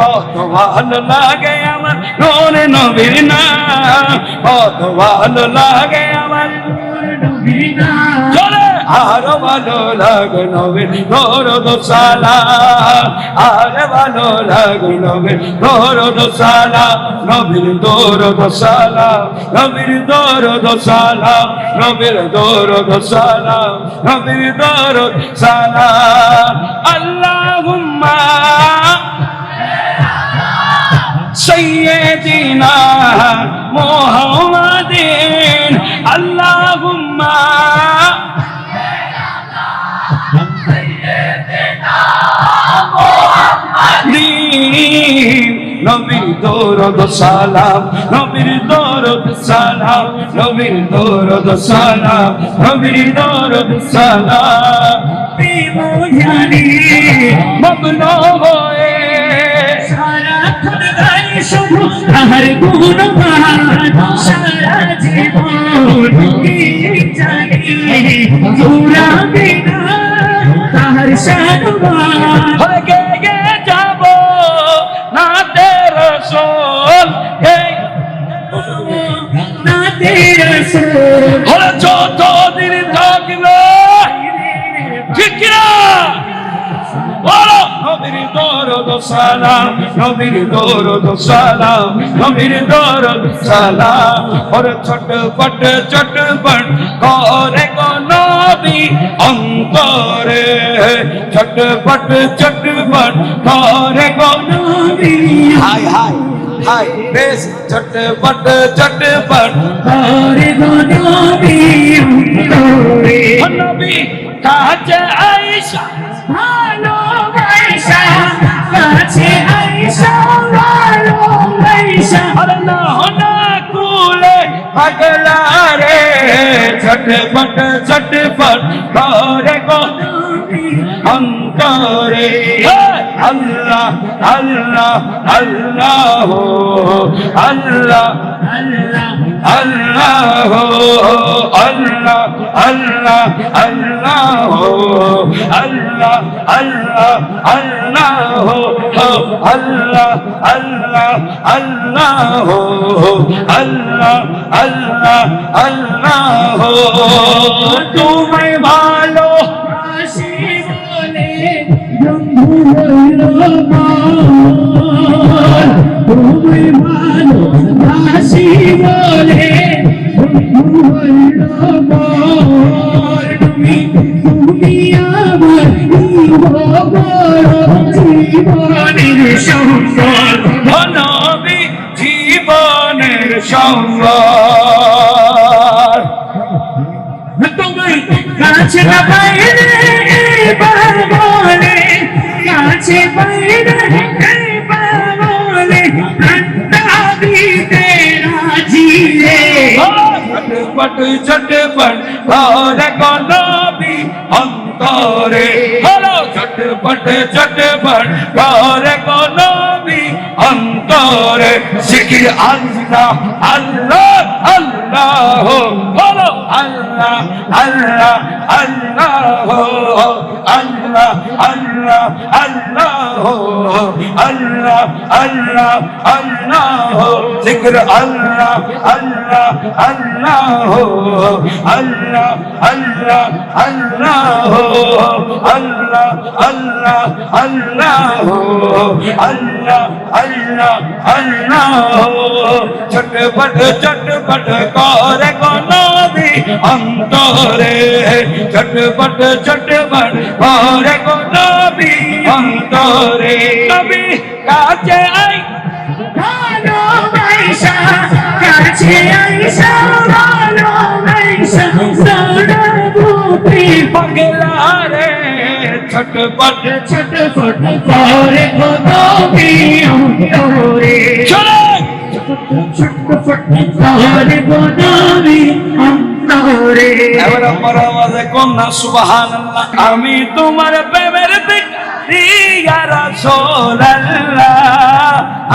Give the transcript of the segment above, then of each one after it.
কত ভালো লাগে আমার নোরে নবীর না কত ভালো লাগে আমার চলে। আরও ভালো লাগে নবীর নোর দোসালা আর ভালো লাগে নবীর নোর দোসালা নবীর দোর দোসালা নবীর দোর দোসালা নবীর দোর দোসালা নবীর দোর সালা আল্লাহুম্মা سيدنا محمد اللهم নবীর দৌরদ সালাম নবীর দৌরদ সালাম নবীর দৌরদ সালাম নবীর দৌরদ সালাম বিমুজানি মগ্ন হয়ে তাহার গুণগান সারা জীবন জানি না তাহার সারবান গে যাব? না তের সোল না তেরা সোর যত দিন থাকবে। ঠিক বলো নবীর দরদ সালাম নবীর দরদ সালাম নবীর দরদ সালাম। ওরে ছটপট ছটপট করে গো নবী অন্তরে। ছটপট ছটপট করে গো নবী। হাই হাই হাই বেশ। ছটপট ছটপট করে গনবি অন্তরে। নবী কাছে আইসা ভালোবাসা আছে আইসা ভালো আইসা আরে না না কুলে পাগলা রে ছটপট ছটপট ঘরে গো অন্তরে আল্লাহ আল্লাহ আল্লাহ আল্লাহ আল্লাহ আল্লাহ আল্লাহ আল্লাহ আল্লাহ আল্লাহ আল্লাহ আল্লাহ আল্লাহ আল্লাহ আল্লাহ আল্লাহ তোমায় ভাসি বলে তুমি তুমি আমার জীবনের সম্পদ ধনবি জীবনের সম্পদ তুমি কাছে না বাইরে কাছে বাইরে পট ঝটপট ধরে কলবি অন্তরে। হলো ঝটপট ঝটপট ধরে কলবি অন্তরে। শিখির আল্লাহ আল্লাহ আল্লাহ হলো আল্লাহ। আল্লাহ আল্লাহ আল্লাহ আল্লাহ আল্লাহ আল্লাহ আল্লাহ জিক্র আল্লাহ আল্লাহ আল্লাহ আল্লাহ আল্লাহ আল্লাহ আল্লাহ আল্লাহ আল্লাহ আল্লাহ আল্লাহ আল্লাহ ছটপট ছটপট করে अंतरे झटपट झटपट भरे को नबी अंतरे नबी কাছে আই ভালোবাসা কাছে আই ভালোবাসা সারা ভূপি পাগলা রে ছটপট ছটপট ভরে গো নবী অন্তরে। চলো। এবার আমার আওয়াজে কন্যা সুবাহান আমি তোমার প্রেমের ভিখারি ইয়া রাসূলুল্লাহ।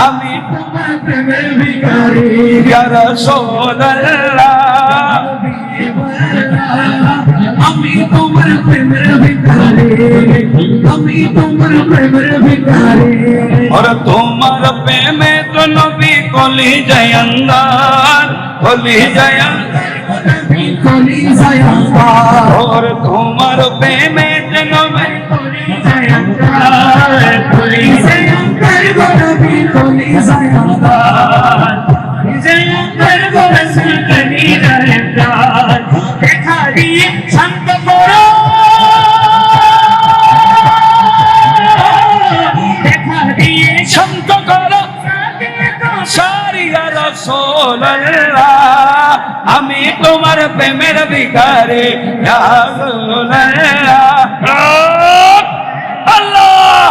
আমি তোমার প্রেমের ভিখারি ইয়া রাসূলুল্লাহ। আমি তোমার প্রেমের ভিখারি। আমি তোমার প্রেমের ভিখারি। और তোমার প্রেমে তো নবী কলি জয়ন্দার কলি জয়ন্দার কলি জয়ন্দার তোমার প্রেমে প্রেমের ভিখারি। আল্লাহ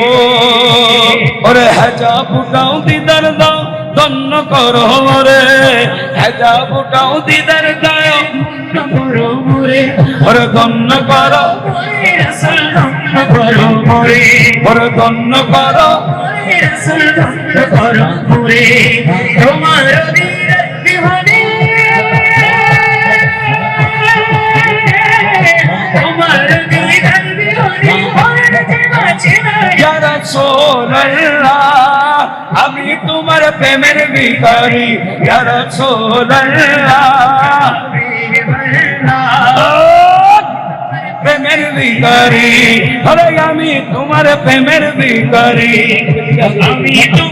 ও ওরে হেজা ফুটাও দিদার দাও ধন্য করো রে হেজা ফুটাও দিদার দাও ওরে ধন্য করো ওরে ধন্য করো তোমার আমি তোমার প্রেমের ভিখারি ইয়া রাসূলুল্লাহ প্রেমের ভিখারি আমি তোমার প্রেমের ভিখারি আমি তোমার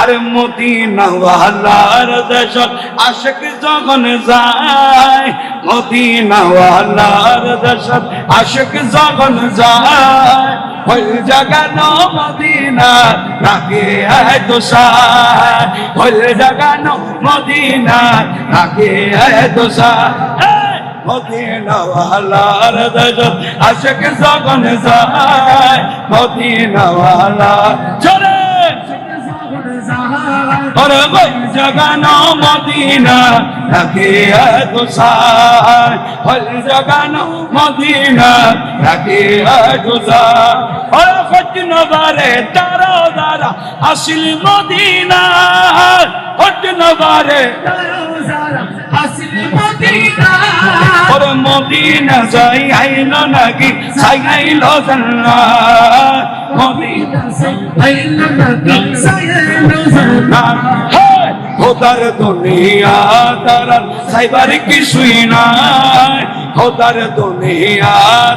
আরে মদিনা ওয়ালার দেশ আশিক যখন যায়। মদিনা ওয়ালার দেশ আশিক যখন যায়। ওই জাগানো মদিনা, নাকি এত সায় ওই জাগানো মদিনা, নাকি এত সায় মদিনা ওয়ালার দেশ আশিক যখন যায়। মদিনা ওয়ালা চলে ওরে ওই জাগানো মদিনা এত সায় ওই জাগানো মদিনা এত সায় ওরে খোঁজ নবারে তারা দারা আসিল মদিনা খোঁজ নবারে ওরে মদিনা যাই আইল নাকি? সাই আইল জান্না মদিনা খোদার দুনিয়া তারা সাইবার কিছুই নাই। খোদার দুনিয়া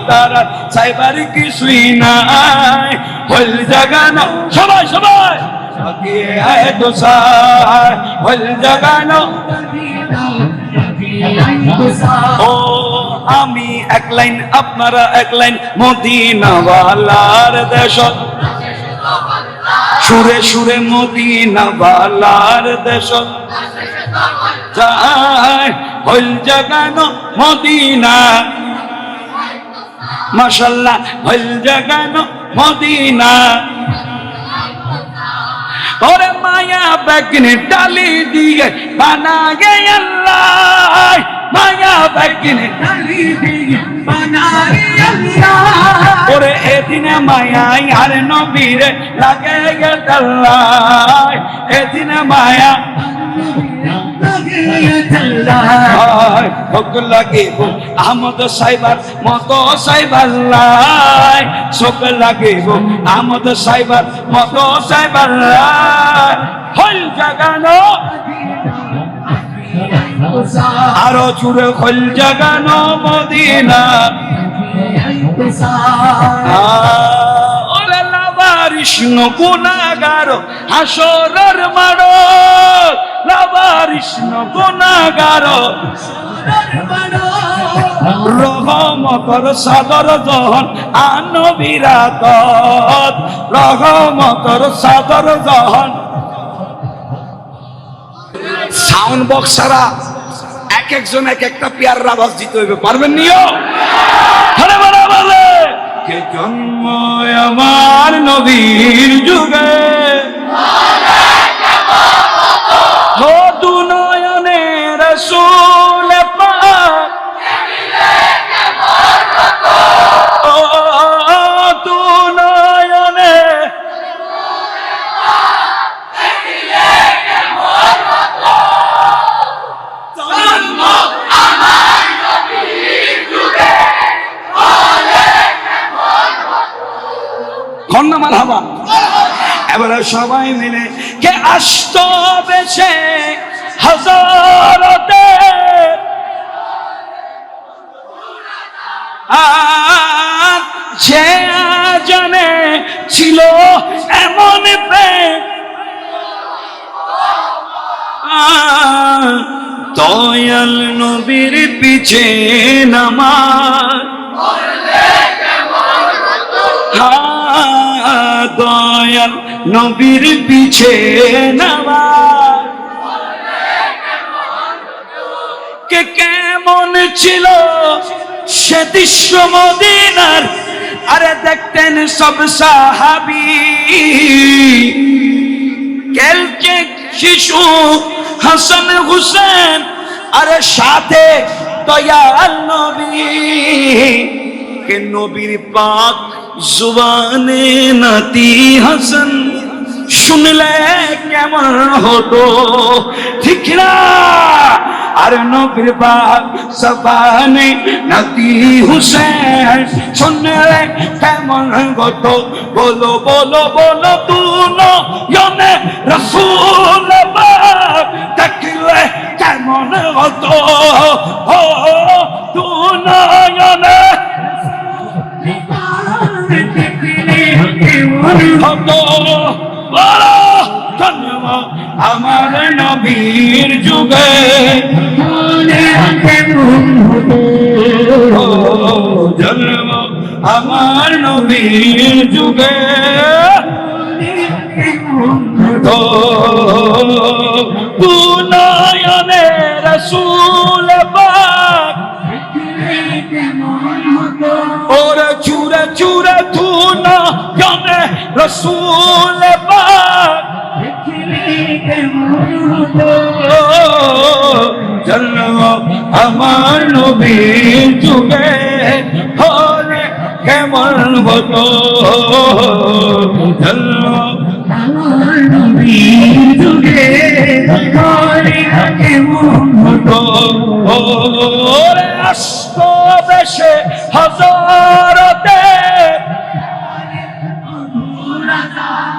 তারা সাইবার কিছুই নাই। হল জাগানো সবাই সবাই। সাকিয়ে আয় সাই হল জাগানো। ও, আমি এক লাইন, আপনারা এক লাইন, মদিনাওয়ালার দেশ। সুরে সুরে মদিনাওয়ালার দেশ। হইল জাগানো মদিনা। মাশাল্লাহ হইল জাগানো মদিনা। ওরে মায়া বেগনে ডালি দিয়ে বানাগে আল্লাহ। মায়া বেগনে ওরে এদিনে মায়াই আর নবীরে লাগে গেল এদিনে মায়া লাগিব আমদ আমদ সাইবার মত সাইবার হল জাগানো। আরও জুড়ে হল জাগানো মদিনা। লাবারিষ্ণ গুণাগার, হাসরের মারো লাবারিষ্ণ গুণাগার। রহমতর সাদর জহন আনবিরাত রহমতর সাদর জহন। সাউন্ড বক্স ছাড়া এক একজন এক একটা পেয়ার আওয়াজ দিতে হইবে। পারবেন নিও? হরে বলে বলে। কে জন্ম আমার নবীর যুগে? আমার হাবা। এবারে সবাই মিলে কে আসত বেশে? হাজারতে। আর যে জানে ছিল এমন প্রেম দয়াল নবীর পিছে নামাজ দয়াল নবীর পিছে কে কেমন ছিল সে দৃশ্য মদিনার? আরে দেখতেন সব সাহাবি। কেলকে শিশু হাসান হুসেন, আরে সাথে দয়াল নবী। কে নবীর পাক জুবানে নাতি হাসান শুনলে কেমন হতো? ঠিক না? আর নবীর বাপ সবানে নাতি হুসেন শুনলে কেমন হতো? বলো বলো বলো তু নয়নে রসুল বাপ দেখলে কেমন হতো? ও তু নয়নে আমার নবীর যুগে। জন্ম আমার নবীর যুগে। তু জন্ম আমার নবীর যুগে। হলে কেমন হতো জন্ম হতো ওরে আসত বেশে হাজারতে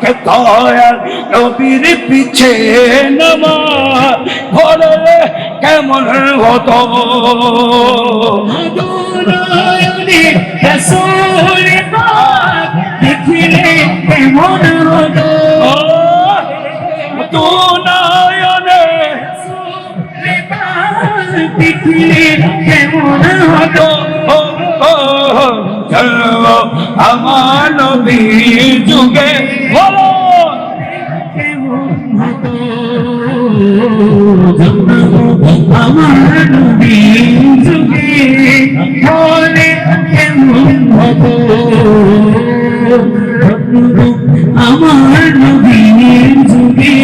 কে দয়াল নবীর পিছে নামাজ পড়লে কেমন হতো কেমন হতো তু নয়নে দেখলে কেমন হতো চলো আমার নবীর যুগে। বলো। আমার নবীর যুগে। বলে কেমন হতো? আমার নবীর যুগে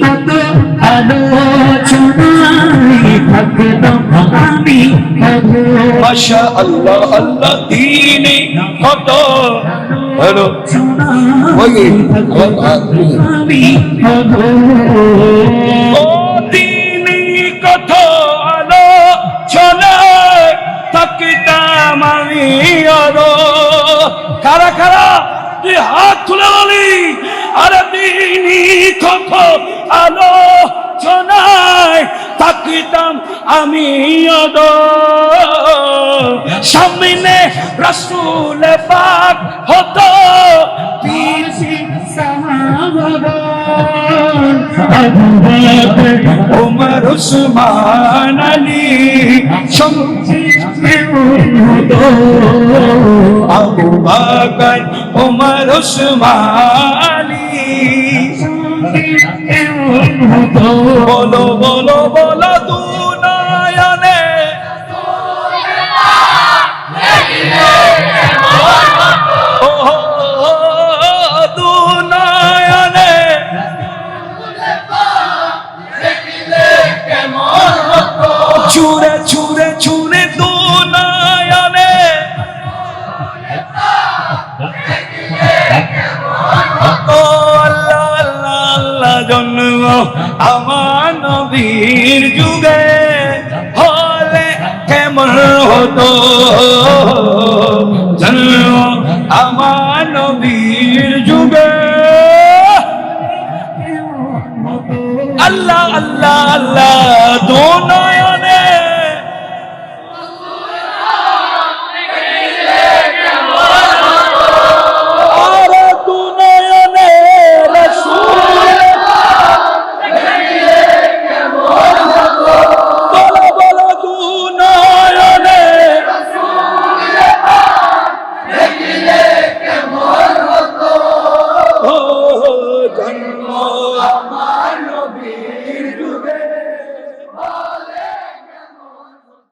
কত আলোচনায় আল্লাহ আল্লাহ আলো আরও। কারা তুই হাত তুলে বলি আরে দিনই আলো তাকিতাম আমি সামনে রসুল পাক হতো ওমর উসমান আলী আবু বকর ওমর উসমান আলী। বলো বলো বলো দু নবীর যুগে হলে কেমন হতো? জন্ম আমার নবীর যুগে আল্লাহ আল্লাহ আল্লাহ দো